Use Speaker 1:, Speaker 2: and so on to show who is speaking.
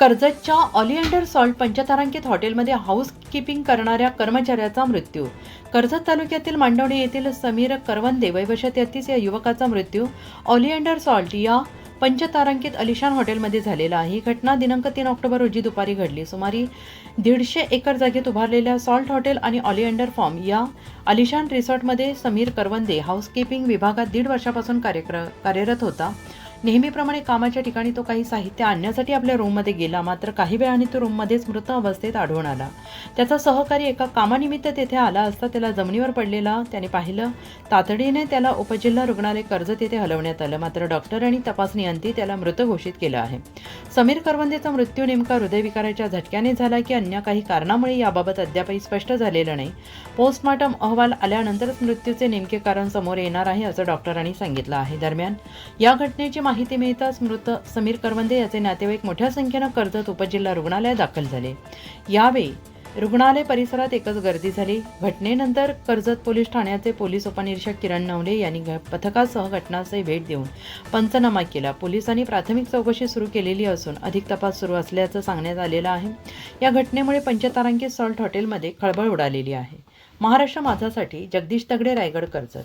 Speaker 1: कर्जतच्या ऑलिएंडर salt पंचतारांकित हॉटेलमध्ये housekeeping करणाऱ्या कर्मचाऱ्याचा मृत्यू. कर्जत तालुक्यातील मांडवणी येथील समीर करवंदे वयवर्ष तेहतीस या युवकाचा मृत्यू. ऑलिएंडर सॉल्ट या पंचतारांकित अलिशान हॉटेलमध्ये झालेला आहे. ही घटना दिनांक तीन ऑक्टोबर रोजी दुपारी घडली. सुमारे दीडशे एकर जागेत उभारलेल्या सॉल्ट हॉटेल आणि ऑलिएंडर फॉर्म या अलिशान रिसॉर्टमध्ये समीर करवंदे हाऊसकीपिंग विभागात दीड वर्षापासून कार्यक्र कार्यरत होता. नेहमीप्रमाणे कामाच्या ठिकाणी तो काही साहित्य आणण्यासाठी आपल्या रूममध्ये गेला. मात्र काही वेळाने तो रूममध्येच मृत अवस्थेत आढळून आला. त्याचा सहकारी एका कामानिमित्त तेथे आला असता त्याला जमिनीवर पडलेला त्याने पाहिलं तातडीने त्याला उपजिल्हा रुग्णालय कर्ज तेथे हलवण्यात आलं. मात्र डॉक्टरांनी तपासणी अंती त्याला मृत घोषित केलं आहे. समीर करवंदेचा मृत्यू नेमका हृदयविकाराच्या झटक्याने झाला की अन्य काही कारणामुळे याबाबत अद्यापही स्पष्ट झालेलं नाही. पोस्टमॉर्टम अहवाल आल्यानंतरच मृत्यूचे नेमके कारण समोर येणार आहे असं डॉक्टरांनी सांगितलं आहे. दरम्यान या घटनेची माहिती माहिती मिळताच मृत समीर करवंदे याचे नातेवाईक मोठ्या संख्येनं कर्जत उपजिल्हा रुग्णालयात दाखल झाले. यावेळी रुग्णालय परिसरात एकच गर्दी झाली. घटनेनंतर कर्जत पोलीस ठाण्याचे पोलीस उपनिरीक्षक किरण नवले यांनी घ- पथकासह घटनास्थळी भेट देऊन पंचनामा केला. पोलिसांनी प्राथमिक चौकशी सुरू केलेली असून अधिक तपास सुरू असल्याचं सांगण्यात आलेलं आहे. या घटनेमुळे पंचतारांकित सॉल्ट हॉटेलमध्ये खळबळ उडालेली आहे. महाराष्ट्र माझासाठी जगदीश तगडे रायगड कर्जत.